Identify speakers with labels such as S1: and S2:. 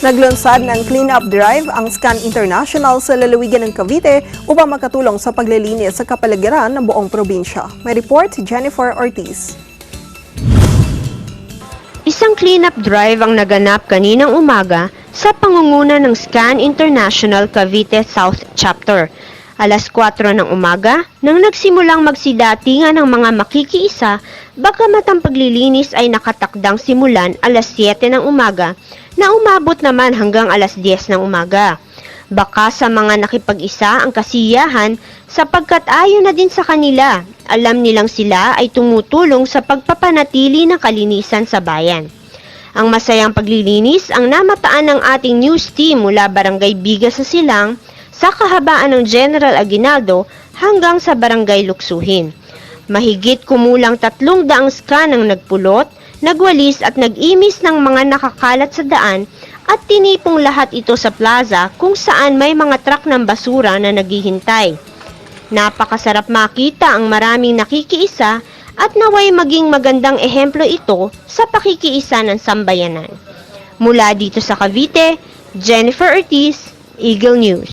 S1: Naglunsad ng clean-up drive ang Scan International sa lalawigan ng Cavite upang makatulong sa paglilinis sa kapaligiran ng buong probinsya. May report si Jennifer Ortiz.
S2: Isang cleanup drive ang naganap kaninang umaga sa pangunguna ng Scan International Cavite South Chapter. Alas 4 ng umaga, nang nagsimulang magsidatingan ng mga makikiisa, bagamat ang paglilinis ay nakatakdang simulan alas 7 ng umaga, na umabot naman hanggang alas 10 ng umaga. Baka sa mga nakipag-isa ang kasiyahan sapagkat ayon na din sa kanila. Alam nilang sila ay tumutulong sa pagpapanatili ng kalinisan sa bayan. Ang masayang paglilinis ang namataan ng ating news team mula Barangay Bigas sa Silang sa kahabaan ng General Aguinaldo hanggang sa Barangay Luksuhin. Mahigit kumulang tatlong daang scan ang nagpulot, nagwalis at nag-imis ng mga nakakalat sa daan at tinipong lahat ito sa plaza kung saan may mga truck ng basura na naghihintay. Napakasarap makita ang maraming nakikiisa at naway maging magandang ehemplo ito sa pakikiisa ng sambayanan. Mula dito sa Cavite, Jennifer Ortiz, Eagle News.